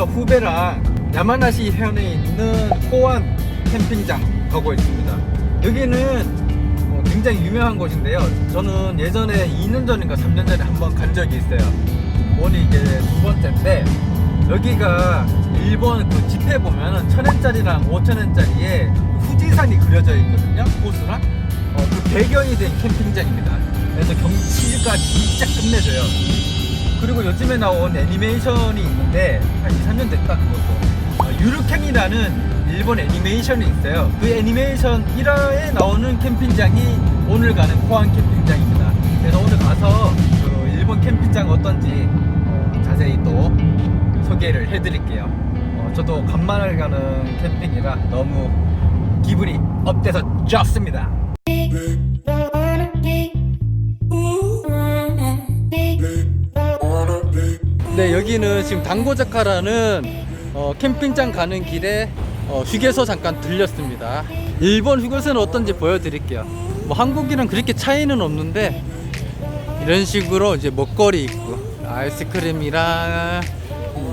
지금은요 후베랑 야마나시 현에 있는 호안 캠핑장 가고 있습니다. 여기는 어, 굉장히 유명한 곳인데요. 저는 예전에 2년 전인가 3년 전에 한번 간 적이 있어요. 오늘 이게 두 번째인데 여기가 일본 그 지폐 보면은 천 원짜리랑 오천 원짜리에 후지산이 그려져 있거든요. 호수랑 어, 그 배경이 된 캠핑장입니다. 그래서 경치가 진짜 끝내줘요. 그리고 요즘에 나온 애니메이션이 있는데 한 2, 3년 됐다 그것도. 어, 유르캥이라는 일본 애니메이션이 있어요. 그 애니메이션 1화에 나오는 캠핑장이 오늘 가는 포항 캠핑장입니다. 그래서 오늘 가서 그 일본 캠핑장 어떤지 어, 자세히 또 소개를 해드릴게요. 어, 저도 간만에 가는 캠핑이라 너무 기분이 업돼서 좋습니다 네 여기는 지금 당고자카라는 어, 캠핑장 가는 길에 어, 휴게소 잠깐 들렸습니다. 일본 휴게소는 어떤지 보여드릴게요. 뭐 한국이랑 그렇게 차이는 없는데 이런 식으로 이제 먹거리 있고 아이스크림이랑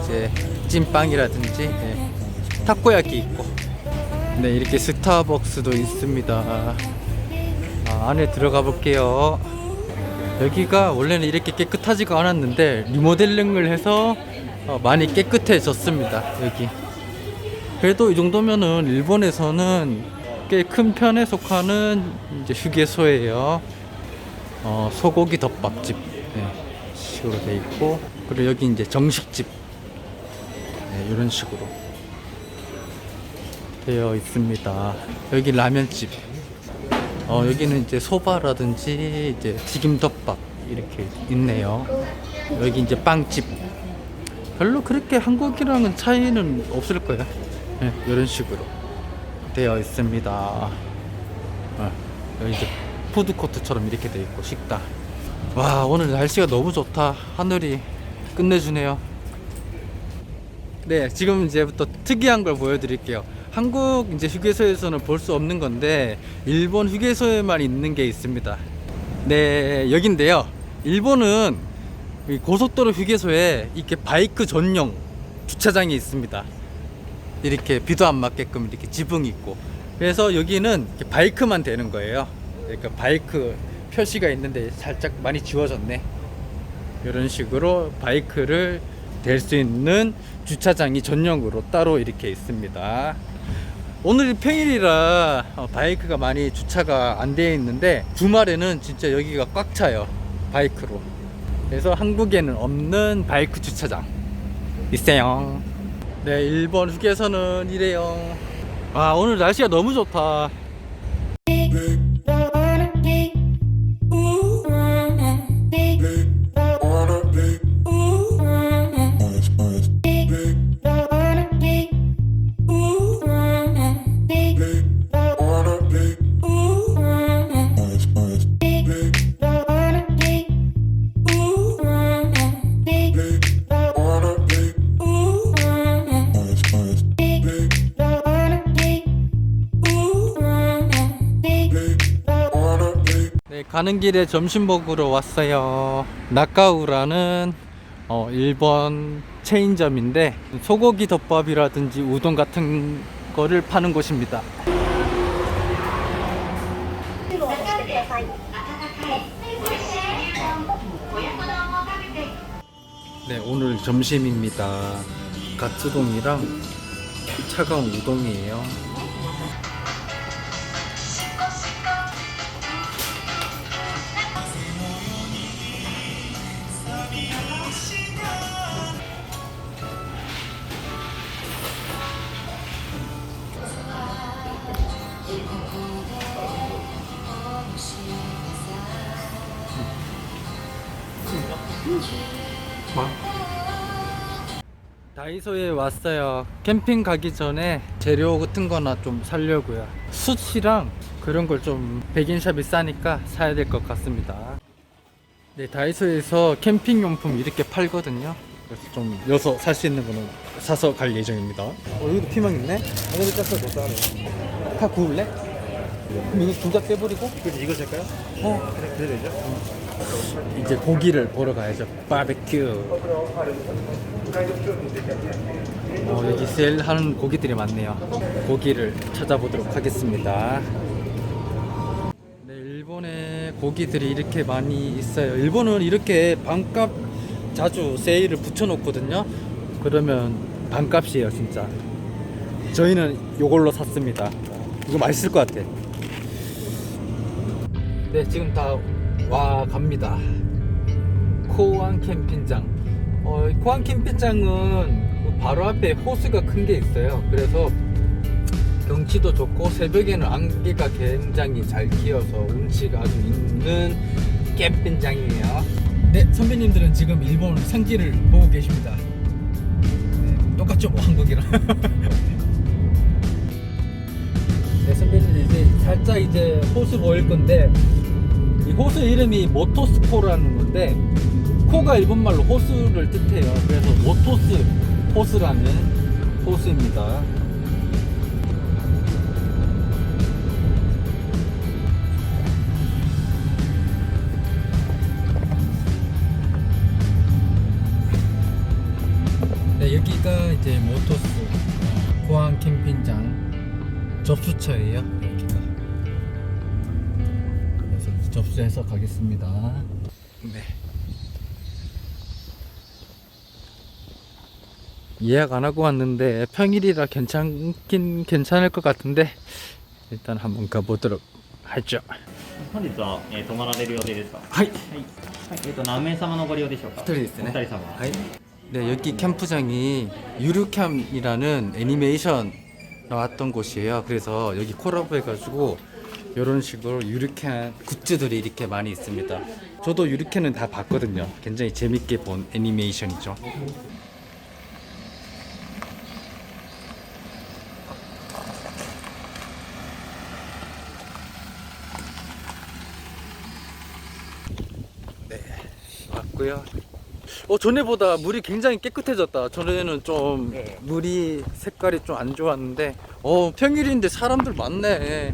이제 찐빵이라든지 예, 타코야키 있고 네 이렇게 스타벅스도 있습니다. 아, 안에 들어가 볼게요 여기가 원래는 이렇게 깨끗하지가 않았는데 리모델링을 해서 어, 많이 깨끗해졌습니다 여기. 그래도 이 정도면은 일본에서는 꽤 큰 편에 속하는 이제 휴게소예요. 어, 소고기 덮밥집. 네, 식으로 돼 있고. 그리고 여기 이제 정식집. 네, 이런 식으로 되어 있습니다. 여기 라면집 어, 여기는 이제 소바라든지 이제 튀김덮밥 이렇게 있네요. 여기 이제 빵집. 별로 그렇게 한국이랑은 차이는 없을 거예요. 네, 이런 식으로 되어 있습니다. 어, 여기 이제 푸드코트처럼 이렇게 되어 있고 식당. 와 오늘 날씨가 너무 좋다. 하늘이 끝내주네요. 네, 지금 이제부터 특이한 걸 보여드릴게요. 한국 이제 휴게소에서는 볼 수 없는 건데 일본 휴게소에만 있는 게 있습니다. 네, 여긴데요. 일본은 이 고속도로 휴게소에 이렇게 바이크 전용 주차장이 있습니다. 이렇게 비도 안 맞게끔 이렇게 지붕 있고 그래서 여기는 바이크만 되는 거예요. 그러니까 바이크 표시가 있는데 살짝 많이 지워졌네. 이런 식으로 바이크를 댈수 있는 주차장이 전용으로 따로 이렇게 있습니다. 오늘 평일이라 어, 바이크가 많이 주차가 안 되어 있는데 주말에는 진짜 여기가 꽉 차요 바이크로. 그래서 한국에는 없는 바이크 주차장 있어요. 네 일본 휴게소는 이래요. 아 오늘 날씨가 너무 좋다 가는 길에 점심 먹으러 왔어요. 나카우라는 어, 일본 체인점인데 소고기 덮밥이라든지 우동 같은 거를 파는 곳입니다. 네, 오늘 점심입니다. 가츠동이랑 차가운 우동이에요. 다이소에 왔어요. 캠핑 가기 전에 재료 같은 거나 좀 사려고요. 숯이랑 그런 걸 좀 백인샵이 싸니까 사야 될 것 같습니다. 네, 다이소에서 캠핑 용품 이렇게 팔거든요. 그래서 좀 여서 살 수 있는 거는 사서 갈 예정입니다. 어, 여기도 피망 있네? 아, 여기 짰어, 더 싸네. 다 구울래? 그럼 이거 둘다 빼버리고? 그래서 이거 살까요? 어, 그래, 그래 되죠? 이제 고기를 보러 가야죠. 바베큐. 어, 여기 세일 하는 고기들이 많네요. 고기를 찾아보도록 하겠습니다. 네, 일본에 고기들이 이렇게 많이 있어요. 일본은 이렇게 반값 자주 세일을 붙여놓거든요. 그러면 반값이에요, 진짜. 저희는 이걸로 샀습니다. 이거 맛있을 것 같아. 네, 지금 다 와 갑니다. 코안 캠핑장. 어, 코안 캠핑장은 그 바로 앞에 호수가 큰 게 있어요. 그래서 경치도 좋고 새벽에는 안개가 굉장히 잘 끼어서 운치가 아주 있는 캠핑장이에요. 네, 선배님들은 지금 일본 상지를 보고 계십니다. 네, 똑같죠, 뭐 한국이랑. 네, 선배님 이제 살짝 이제 호수 보일 건데 이름이 모토스코라는 건데 코가 일본말로 호수를 뜻해요. 그래서 모토스 호수라는 호수입니다. 네, 여기가 이제 모토스 어, 고항 캠핑장 접수처예요. 접수해서 가겠습니다. 네. 예약 안 하고 왔는데 평일이라 괜찮긴 괜찮을 것 같은데 일단 한번 가보도록 하죠. 本日は、えー泊まられる予定ですか。は 하이. い。はい、えっ、と何名様のご利用でしょうか。 2人ですねお二人様。 하이. 네, 여기 캠프장이 유류캠이라는 애니메이션 나왔던 곳이에요. 그래서 여기 콜라보 해가지고 이런 식으로 유류캠 굿즈들이 이렇게 많이 있습니다. 저도 유류캠은 다 봤거든요. 굉장히 재밌게 본 애니메이션이죠. 네, 왔고요. 어 전에보다 물이 굉장히 깨끗해졌다. 전에는 좀 네. 물이 색깔이 좀 안 좋았는데 어 평일인데 사람들 많네.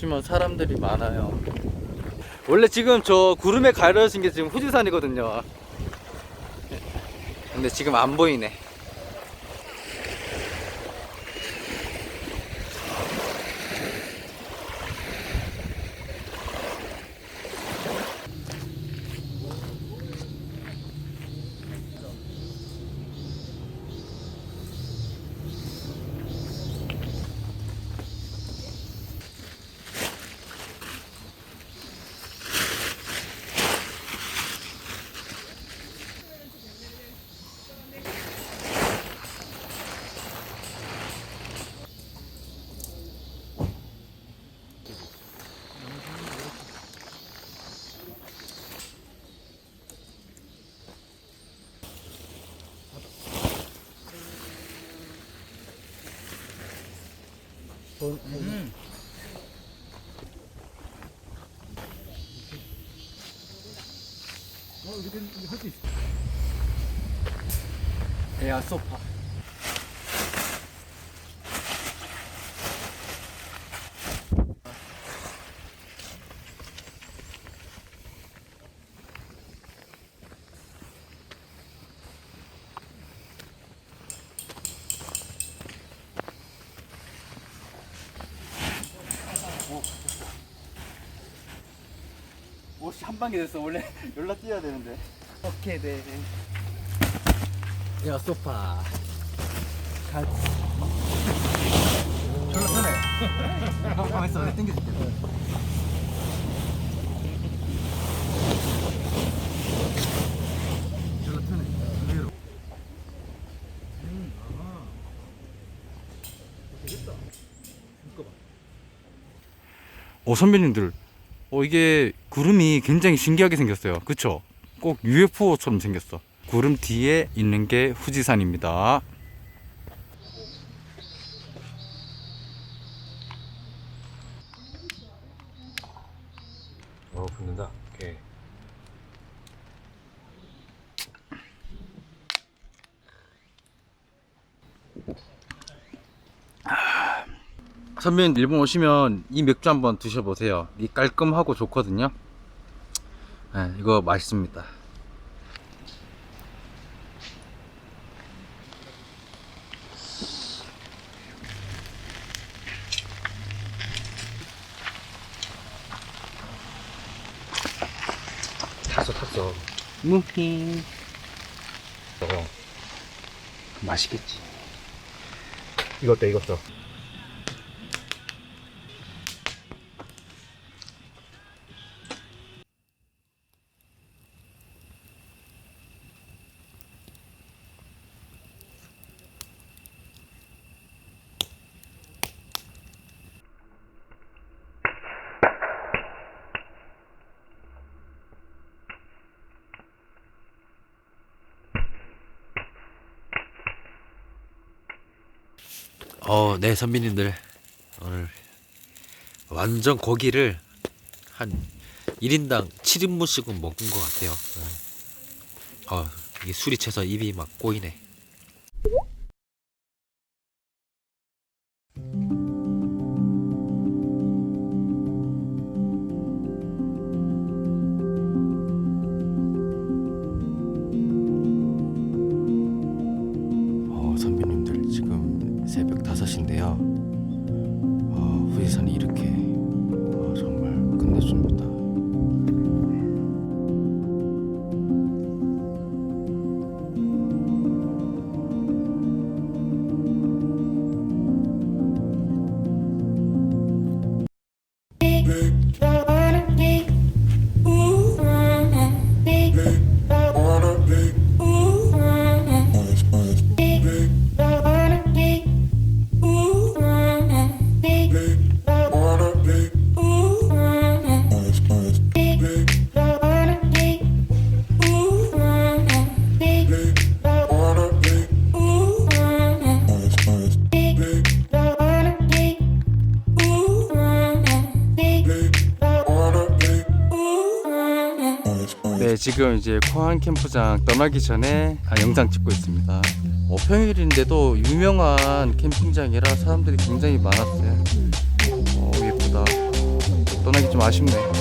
보시면 사람들이 많아요. 원래 지금 저 구름에 가려진 게 지금 후지산이거든요. 근데 지금 안 보이네. 에어 소파. 한 방에 됐어. 원래 연락 뛰어야 되는데. 오케이, 네. 야 소파 가 졸라 편해 가만 있어 내가 땡겨줄게 졸라 편해 의외로 음, 아하. 되겠다 이거 봐. 오 선배님들 어 이게 구름이 굉장히 신기하게 생겼어요 그쵸? 꼭 UFO처럼 생겼어 구름 뒤에 있는 게 후지산입니다 어 붙는다. 오케이. 선배님 일본 오시면 이 맥주 한번 드셔보세요. 이 깔끔하고 좋거든요. 네, 이거 맛있습니다. 탔어 탔어. 무히. 어, 맛있겠지. 이것도 이것도. 어, 네, 선배님들. 오늘 완전 고기를 한 1인당 7인분씩은 먹은 것 같아요. 네. 어, 이게 술이 채서 입이 막 꼬이네. 要 지금 이제 코안 캠프장 떠나기 전에 아, 영상 찍고 있습니다. 어, 평일인데도 유명한 캠핑장이라 사람들이 굉장히 많았어요. 어, 예쁘다. 떠나기 좀 아쉽네.